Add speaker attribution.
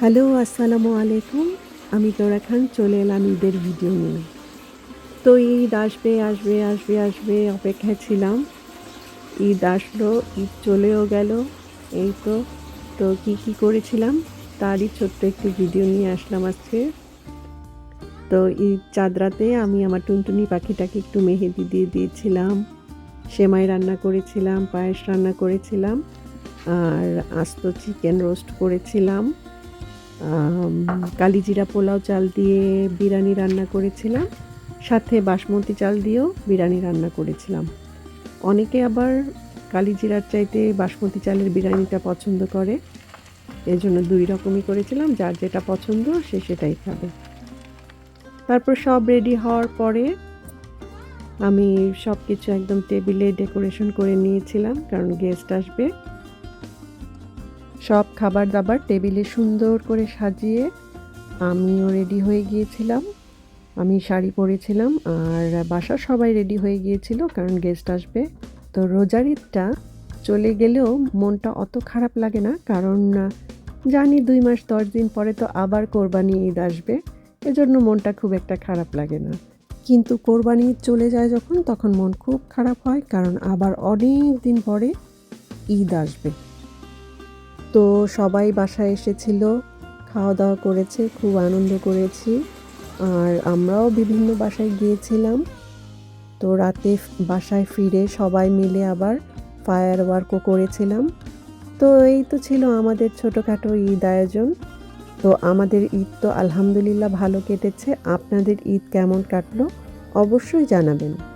Speaker 1: Hello, আসসালামু আলাইকুম। আমি তোরা খান, চলে এলাম ঈদের ভিডিও নিয়ে। তো ঈদ আসবে আসবে আসবে আসবে, অপেক্ষায় ছিলাম। ঈদ আসলো, ঈদ চলেও গেল। এই তো তো কি কি করেছিলাম? তারই ছোট্ট একটি ভিডিও নিয়ে আসলাম আজকে। তো ঈদ চাঁদরাতে আমি আমার টুনটুনি পাখিটাকে একটু মেহেদি দিয়ে দিয়েছিলাম। সেমাই রান্না করেছিলাম, পায়েস রান্না করেছিলাম। আর আস্ত চিকেন রোস্ট করেছিলাম। কালিজিরা পোলাও চাল দিয়ে বিরিয়ানি রান্না করেছিলাম। সাথে বাসমতি চাল দিয়েও বিরিয়ানি রান্না করেছিলাম। অনেকে আবার কালিজিরার চাইতে বাসমতি চালের বিরিয়ানিটা পছন্দ করে। এই জন্য দুই রকমই করেছিলাম, যার যেটা পছন্দ সে সেটাই খাবে। তারপর সব রেডি হওয়ার পরে আমি সব কিছু একদম টেবিলে ডেকোরেশন করে নিয়েছিলাম, কারণ গেস্ট আসবে। সব খাবার দাবার টেবিলে সুন্দর করে সাজিয়ে আমিও রেডি হয়ে গিয়েছিলাম। আমি শাড়ি পরেছিলাম আর বাসা সবাই রেডি হয়ে গিয়েছিল কারণ গেস্ট আসবে। তো রোজার ঈদটা চলে গেলেও মনটা অত খারাপ লাগে না কারণ জানি দুই মাস দশ দিন পরে তো আবার কোরবানি ঈদ আসবে। এজন্য মনটা খুব একটা খারাপ লাগে না। কিন্তু কোরবানি ঈদ চলে যায় যখন, তখন মন খুব খারাপ হয় কারণ আবার অনেক দিন পরে ঈদ আসবে। তো সবাই বাসায় এসেছিল খাওয়া দাওয়া করেছে, খুব আনন্দ করেছি। আর আমরাও বিভিন্ন বাসায় গিয়েছিলাম। তো রাতে বাসায় ফিরে সবাই মিলে আবার ফায়ার ওয়ার্কও করেছিলাম। তো এই তো ছিল আমাদের ছোটোখাটো ঈদ আয়োজন। তো আমাদের ঈদ তো আলহামদুলিল্লাহ ভালো কেটেছে। আপনাদের ঈদ কেমন কাটলো? অবশ্যই জানাবেন।